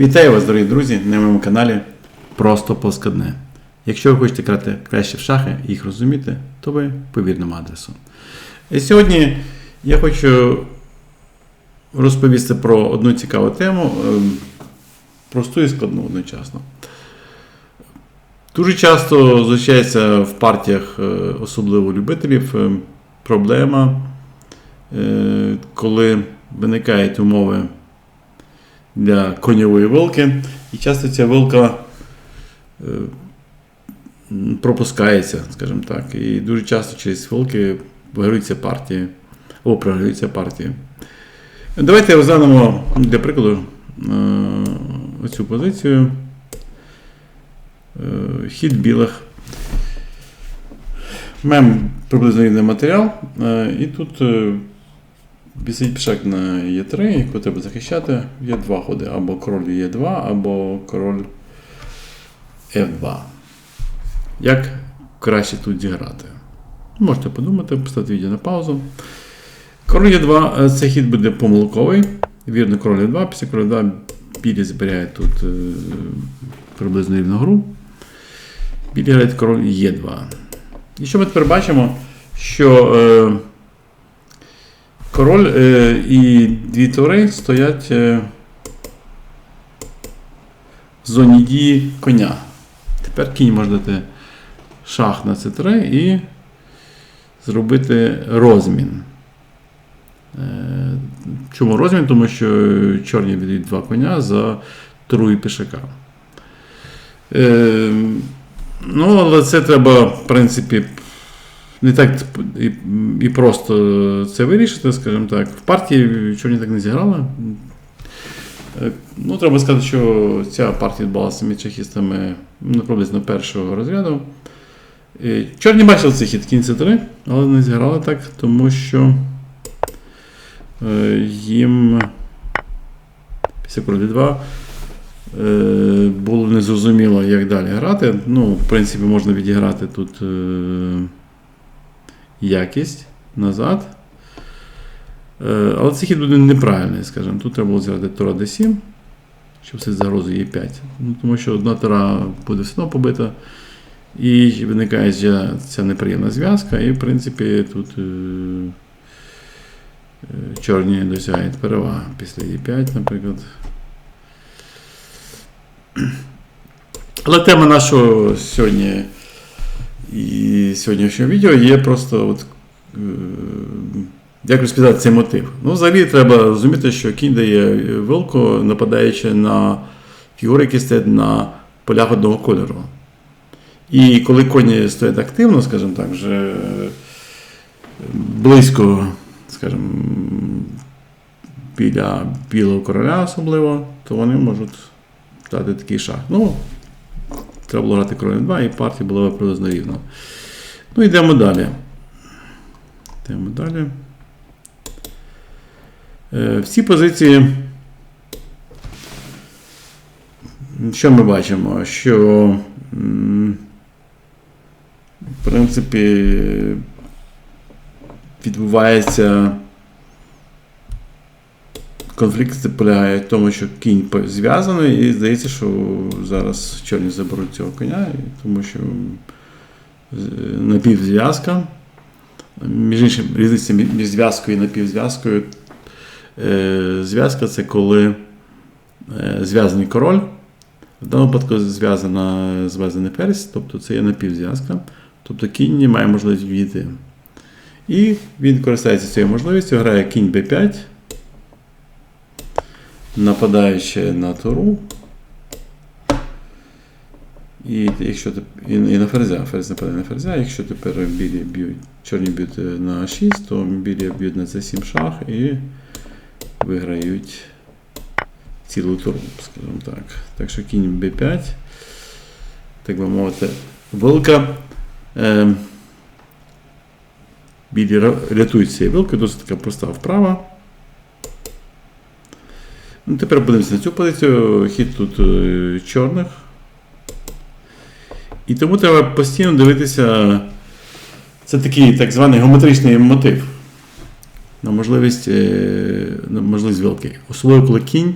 Вітаю вас, дорогі друзі, на моєму каналі Просто Плоскодне. Якщо ви хочете грати краще в шахи і їх розуміти, то ви по вірному адресу. І сьогодні я хочу розповісти про одну цікаву тему, ем, просту і складну одночасно. Дуже часто зустрічається в партіях, е, особливо любителів, е, проблема, е, коли виникають умови для коньової вилки, і часто ця вилка е, пропускається, скажімо так. І дуже часто через вилки виграються партії, або програються партії. Давайте розглянемо для прикладу е, оцю позицію. Е, Хід білих. Маємо приблизно рівний матеріал. І тут е, висить пішак на Е3, яку треба захищати. Є два ходи. Або король Е2, або король F2. Як краще тут зіграти? Можете подумати, поставити відео на паузу. Король Е2 е, цей хід буде помилковий. Вірно, король Е2, після короля 2 білі збирає тут е, приблизно рівну гру. Білі грають король Е2. І що ми тепер бачимо? Що е, король е, і дві тори стоять е, в зоні дії коня. Тепер кінь може дати шах на c3 і зробити розмін. Е, Чому розмін? Тому що чорні віддають два коня за туру і пішака. Е, Ну, але це треба, в принципі, не так і, і просто це вирішити, скажімо так. В партії чорні так не зіграли. Е, Ну, треба сказати, що ця партія відбулася між шахістами ну, приблизно першого розряду. Е, Чорні бачили цей хід кінці 3, але не зіграли так, тому що е, їм після короля 2 е, було незрозуміло, як далі грати. Ну, в принципі, можна відіграти тут якість назад. Е, але цей хід буде неправильний, скажімо. Тут треба було зіграти Тура D7, щоб все загрозу є 5. Ну, тому що одна Тура буде все одно побита. І виникає ця, ця неприємна зв'язка, і, в принципі, тут е, е, чорні досягають переваги після Е5, наприклад. Але тема нашого сьогодні і сьогоднішнього відео є просто от, е, як розповідати цей мотив. Ну, взагалі треба розуміти, що кінь дає вилку, нападаючи на фігури, які стоять на полях одного кольору. І коли коні стоять активно, скажімо так, вже близько, скажімо, біля білого короля особливо, то вони можуть дати такий шах. Ну, треба було грати король 2 і партія була приблизно рівна. Ну, йдемо далі. Йдемо далі. Е, В цій позиції, що ми бачимо? Що, в принципі, відбувається конфлікт полягає в тому, що кінь зв'язаний, і здається, що зараз чорні заберуть цього коня, тому що напівзв'язка. Між іншим, різниця між зв'язкою і напівзв'язкою. Е, Зв'язка це коли е, зв'язаний король. В даному випадку зв'язана зв'язаний ферзь, тобто це є напівзв'язка. Тобто кінь не має можливості війти. І він користується цією можливістю, грає кінь b5, нападаючи на туру. І якщо ти, і, і на ферзя, ферзь нападає на ферзя, якщо тепер білі б'ють, чорні б'ють е, на 6, то білі б'ють на c7 шах і виграють цілу туру, скажімо так. Так що кінь b5, так би мовити, вилка. Е, білі рятують цією вилкою, досить така проста вправа. Ну, тепер подивимося на цю позицію. Хід тут е, чорних. І тому треба постійно дивитися. Це такий так званий геометричний мотив. На можливість, е, на можливість вилки. Особливо, коли кінь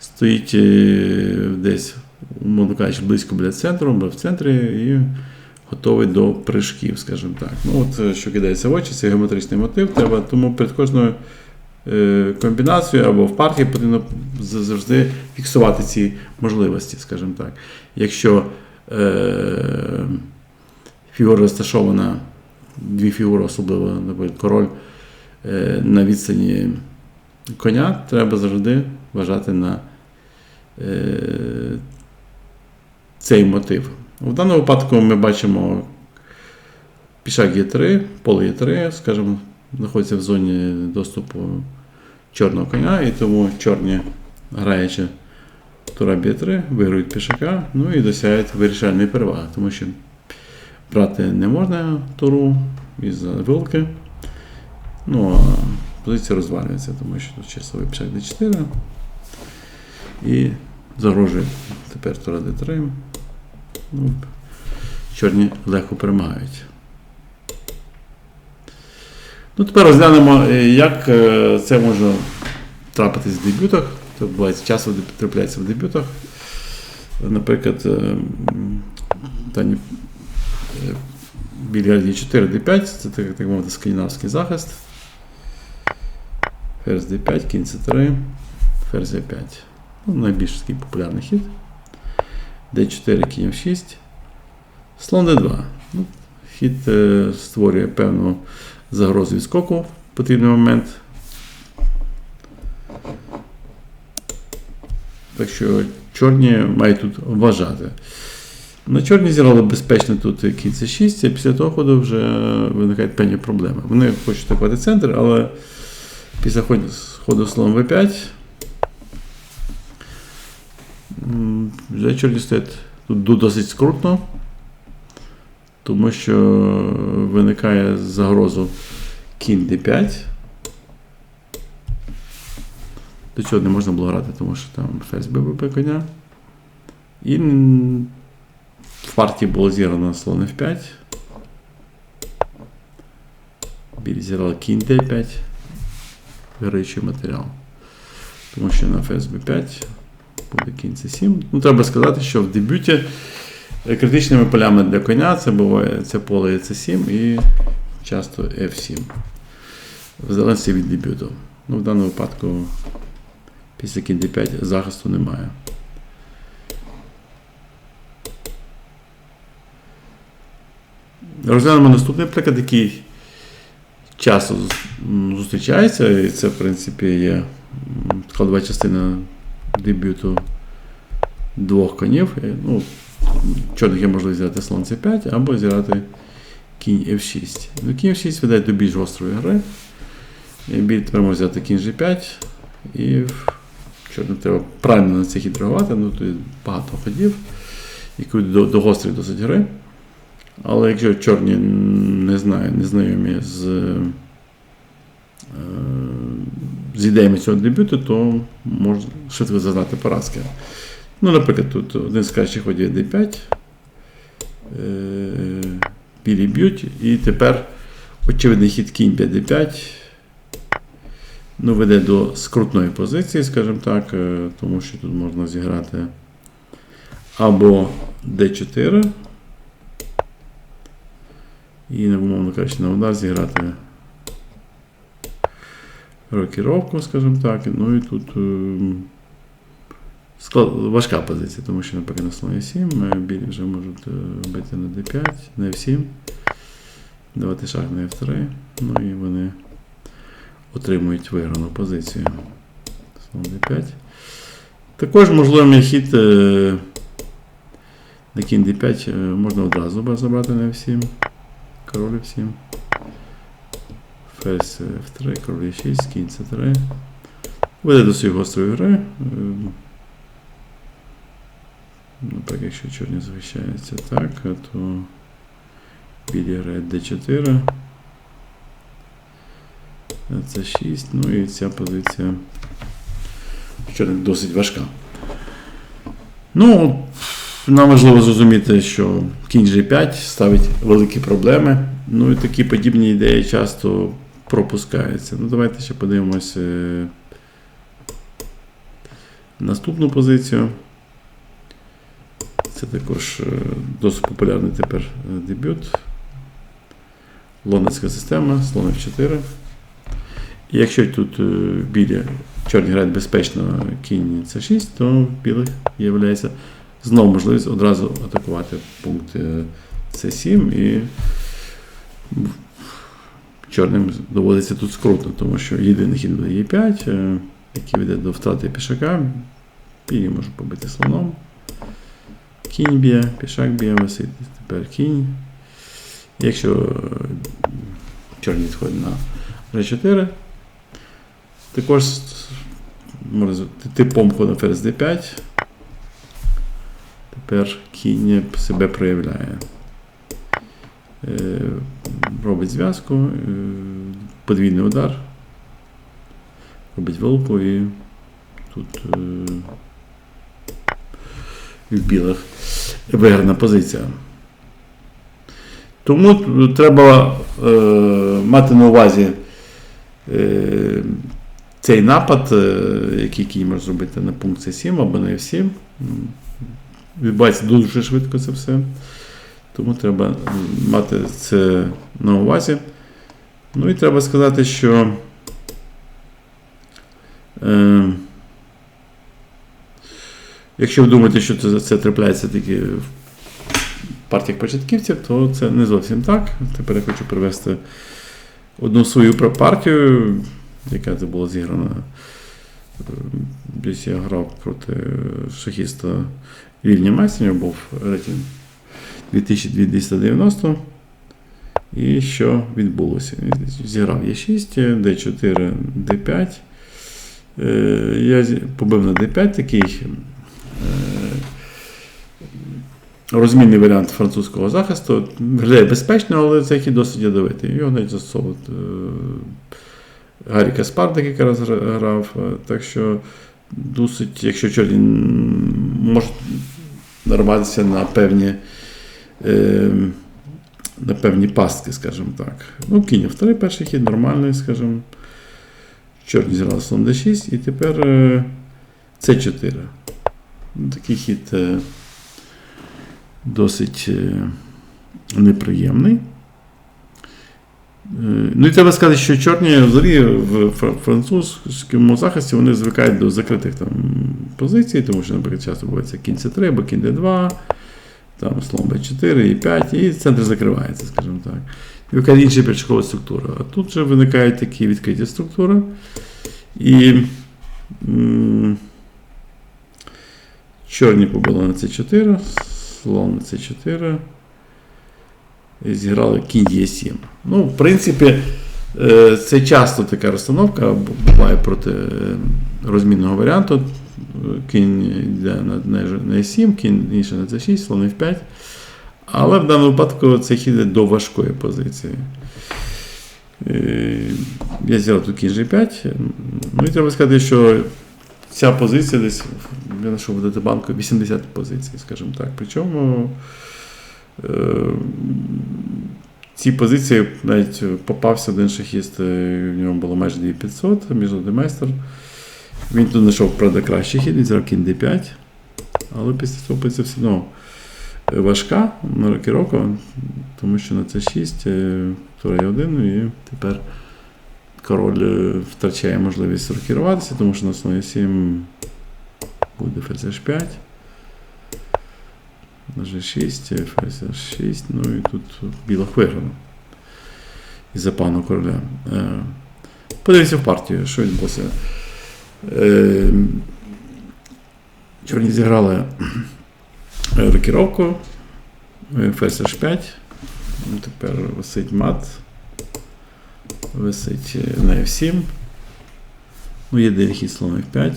стоїть е, десь, умовно кажучи, близько біля центру, або в центрі і готовий до прыжків, скажімо так. Ну, от, що кидається в очі, це геометричний мотив. Треба, тому перед кожною е, комбінацією або в партії потрібно завжди фіксувати ці можливості, скажімо так. Якщо е, фігура розташована, дві фігури, особливо, наприклад, король е, на відстані коня, треба завжди вважати на цей мотив. В даному випадку ми бачимо пішак Є3, поле Є3, скажімо, знаходиться в зоні доступу чорного коня, і тому чорні, граючи тура Б3, виграють пішака, ну і досягають вирішальної переваги, тому що брати не можна туру із-за вилки. Ну, а позиція розвалюється, тому що тут часовий пішак D4 і загрожує тепер тура D3. Ну, чорні легко перемагають. Ну, тепер розглянемо, е, як е, це може трапитись в дебютах. Це бувається часто трапляється в дебютах. Наприклад, Тані е, більярді 4 D5, це так, так мовити скандинавський захист. Ферзь D5, кінь C3, ферзь E5. Ну, найбільш такий популярний хід. D4, кінь F6. Слон D2. Ну, хід створює певну загрозу відскоку в потрібний момент. Так що чорні мають тут вважати. На чорні зіграли безпечно тут кінь С6, а після того ходу вже виникають певні проблеми. Вони хочуть атакувати центр, але після ходу, слон В5 вже чорні стоять тут досить скрутно, тому що виникає загрозу кінь d5. До цього не можна було грати, тому що там ферзь ББП коня. І в партії було зіграно слон F5. Білі зіграли кінь D5. Виграючий матеріал. Тому що на ферзь B5 буде кінь C7. Ну, треба сказати, що в дебюті критичними полями для коня це буває це поле C7 і часто F7. В залежності від дебюту. Ну, в даному випадку після кінь D5 захисту немає. Розглянемо наступний приклад, який часто зустрічається, і це, в принципі, є складова частина дебюту двох конів. Ну, чорних є можливість зіграти слон c5 або зіграти кінь f6. Ну, кінь f6 веде до більш гострої гри. Біль тепер може взяти кінь g5. І чорним треба правильно на цей хід реагувати. Ну, тут багато ходів, які до, до гострої досить гри. Але якщо чорні не знаю, не знайомі з, е, з ідеями цього дебюту, то можна швидко зазнати поразки. Ну, наприклад, тут один з кращих ходів D5. Е, білі б'ють, і тепер очевидний хід кінь 5 D5. Ну, веде до скрутної позиції, скажімо так, е, тому що тут можна зіграти або D4. І, умовно кажучи, на удар зіграти рокіровку, скажімо так. Ну і тут ем, склад, важка позиція, тому що, наприклад, на слоні 7 білі вже можуть е, бити на d5, на f7, давати шаг на f3, ну і вони отримують виграну позицію. Слон d5. Також можливий хід е, на кінь d5 е, можна одразу забрати на f7. Король F7. Ферзь F3, король E6, кінь C3. Веде до своєї гострої гри. Ем, Наприклад, якщо чорні захищаються так, то білі грає D4. C6, ну і ця позиція чорних досить важка. Ну, нам важливо зрозуміти, що кінь G5 ставить великі проблеми. Ну і такі подібні ідеї часто пропускаються. Ну, давайте ще подивимося наступну позицію. Це також е, досить популярний тепер е, дебют. Лондонська система, слон F4. І якщо тут е, білі чорні грають безпечно кінь C6, то в білих є знову можливість одразу атакувати пункт е, C7 і чорним доводиться тут скрутно, тому що єдиний хід буде Е5, е, який веде до втрати пішака. Білі може побити слоном. Кінь б'є, пішак б'є, висить тепер кінь. Якщо е, чорні відходять на G4, також типом ходу ферзь D5. Тепер кінь себе проявляє. Е, Робить зв'язку, е, подвійний удар, робить вилку і тут в білих виграна позиція. Тому треба е, мати на увазі е, цей напад, е, який кінь може зробити на пункт С7 або на F7. Відбувається дуже швидко це все. Тому треба мати це на увазі. Ну і треба сказати, що е, якщо ви думаєте, що це, це трапляється тільки в партіях початківців, то це не зовсім так. Тепер я хочу привести одну свою партію, яка це була зіграна. Десь я грав проти шахіста Рівня Майстерів, був рейтинг 2290. І що відбулося? Зіграв Е6, D4, D5. Я побив на D5 такий розмінний варіант французького захисту. Виглядає безпечно, але цей хід досить ядовитий. Його навіть застосовують Гаррі Каспар декілька разів грав. Так що досить, якщо чорні можуть нарватися на певні на певні пастки, скажімо так. Ну, кінь вторий перший хід, нормальний, скажімо. Чорні слон d6 і тепер c4. Такий хід досить неприємний. Ну і треба сказати, що чорні взагалі в французькому захисті вони звикають до закритих там позицій, тому що, наприклад, часто бувається кінь c 3 або кінь d2, там слон b4 і 5, і центр закривається, скажімо так. І виникає інша початкова структура. А тут вже виникають такі відкриті структури. І м чорні побили на c4, слон на c4 зіграли кінь Е7. Ну, в принципі, е, це часто така розстановка буває проти розмінного варіанту. Кінь йде на Е7, кінь інше на С6, слон F5. Але в даному випадку це хід до важкої позиції. Е, я зіграв тут кінь G5. Ну і треба сказати, що ця позиція десь я знайшов в датабанку 80 позицій, скажімо так. Причому ці позиції навіть попався один шахіст, в нього було майже 2500, міжнародний майстер. Він тут знайшов, правда, кращий хід, він зіграв кінь d5. Але після цього позиція все одно важка на рокіроку, тому що на це 6 тура 1 і тепер король втрачає можливість рокіруватися, тому що на основі 7 буде ферзь h5 на G6, ферзь 6 ну і тут білих виграно. І за пану короля. Е, подивіться в партію, що відбулося. Е, чорні зіграли рокіровку, ферзь H5. Ну, тепер висить мат. Висить на F7. Ну, є деякий слон F5.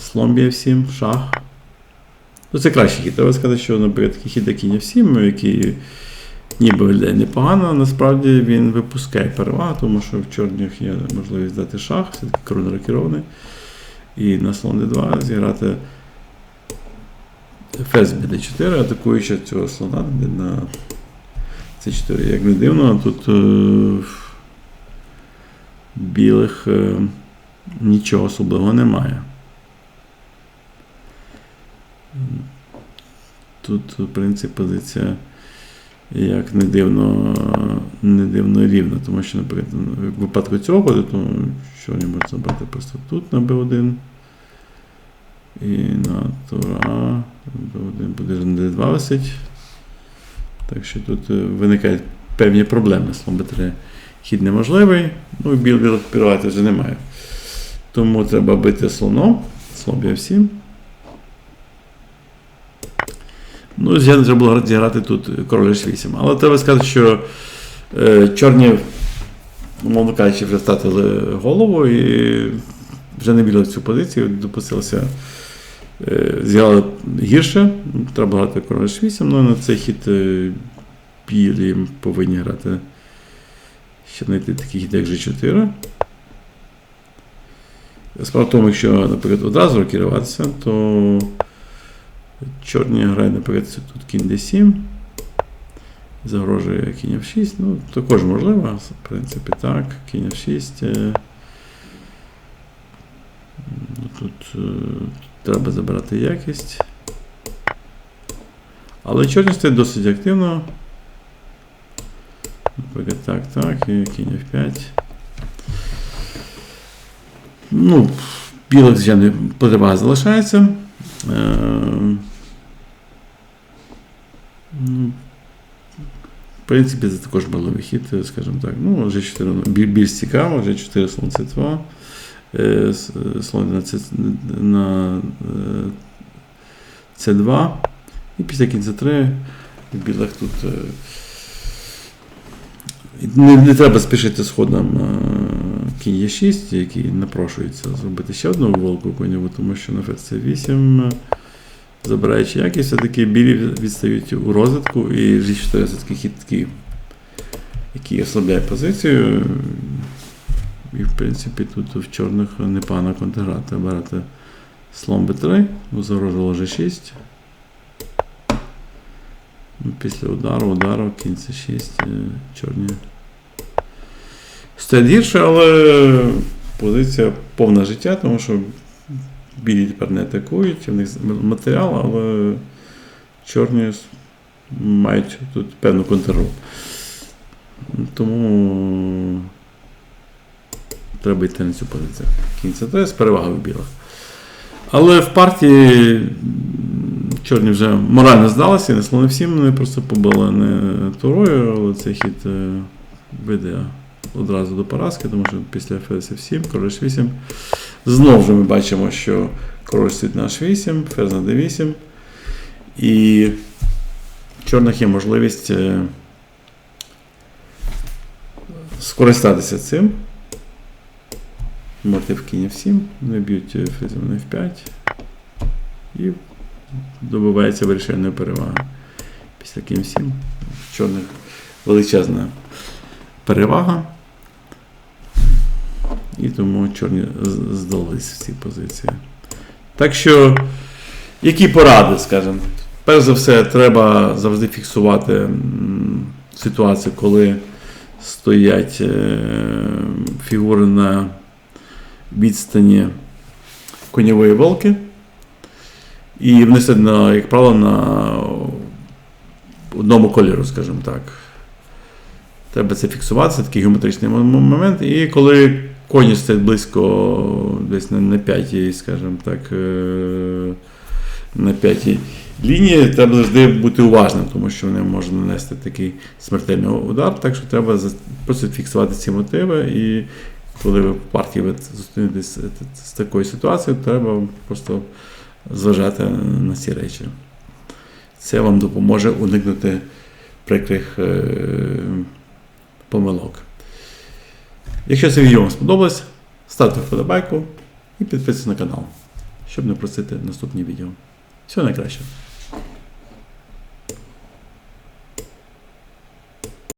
Слон F7, шах. Ну, Це кращий хід. Треба сказати, що, наприклад, хід кінь 7 який ніби виглядає непогано, насправді він випускає перевагу, тому що в чорних є можливість дати шах, все-таки король рокірований. І на слон d2 зіграти ферзь bd4, атакуючи цього слона на c4. Як не дивно, тут е, білих. Е, нічого особливого немає. Тут, в принципі, позиція, як не дивно, не дивно рівна, тому що, наприклад, в випадку цього ходу, то що не можна забрати просто тут на B1 і на тура B1 буде на D2 висить. Так що тут е, виникають певні проблеми. Слон B3 хід неможливий, ну і біл білок вже немає. Тому треба бити слоном, слон B7. Ну, звичайно, треба було зіграти тут король H8. Але треба сказати, що е, чорні, умовно кажучи, вже втратили голову і вже не біли в цю позицію, допустилися, зіграли гірше. Треба грати король H8, ну на цей хід е, білі повинні грати. Ще знайти такий хід, як G4. Справа в тому, якщо, наприклад, одразу рокіруватися, то чорні грають, наприклад, тут кінь d7. Загрожує кінь f6. Ну, також можливо, в принципі, так. Кінь f6. е, ну, Тут е, треба забирати якість. Але чорні стоять досить активно. Наприклад, так, так, і кінь f5. Ну, білих, звичайно, перевага залишається. Е, ну, В принципі, це також баловий хід, скажімо так. Ну, G4 бі- більш цікаво, G4 слон C2, е, с- слон на, C, на е, C2. І після кінця 3 в білих тут. е, Не, не треба спішити з ходом е, кінь Е6, який напрошується зробити ще одну волку коневу, тому що на ферзь 8 забираючи якість, все-таки білі відстають у розвитку, і G4 все-таки хід такий, який ослабляє позицію. І, в принципі, тут в чорних непогана контргра. Треба брати слон b3, бо загрожувало G6. Ну, Після удару, удару, кінь c6, е, чорні. Стоять гірше, але позиція повна життя, тому що білі тепер не атакують, в них матеріал, але чорні мають тут певну контроль. Тому треба йти на цю позицію. Кінь це з перевагою білих. Але в партії чорні вже морально здалися, не слони всім, вони просто побили не турою, але цей хід е, веде одразу до поразки, тому що після ферзь 7 король 8 Знову ж ми бачимо, що король стоїть на H8, ферзь на D8. І чорних є можливість е, скористатися цим. Мотив кінь F7, вони б'ють е, ферзем на F5 і добивається вирішальної переваги. Після кінь 7 в чорних величезна перевага. І тому чорні з- здались в цій позиції. Так що, які поради, скажімо? Перш за все, треба завжди фіксувати ситуацію, коли стоять е, фігури на відстані конєвої волки. І вони як правило, на одному кольору, скажімо так. Треба це фіксувати, це такий геометричний момент. І коли коні стоять близько десь на п'ятій, скажімо так, е, на п'ятій лінії, треба завжди бути уважним, тому що вони можуть нанести такий смертельний удар. Так що треба просто фіксувати ці мотиви. І коли ви в партії ви зустрінетесь з, такою ситуацією, треба просто зважати на ці речі. Це вам допоможе уникнути прикрих е, помилок. Якщо це відео вам сподобалось, ставте вподобайку і підписуйтесь на канал, щоб не просити наступні відео. Всього найкращого!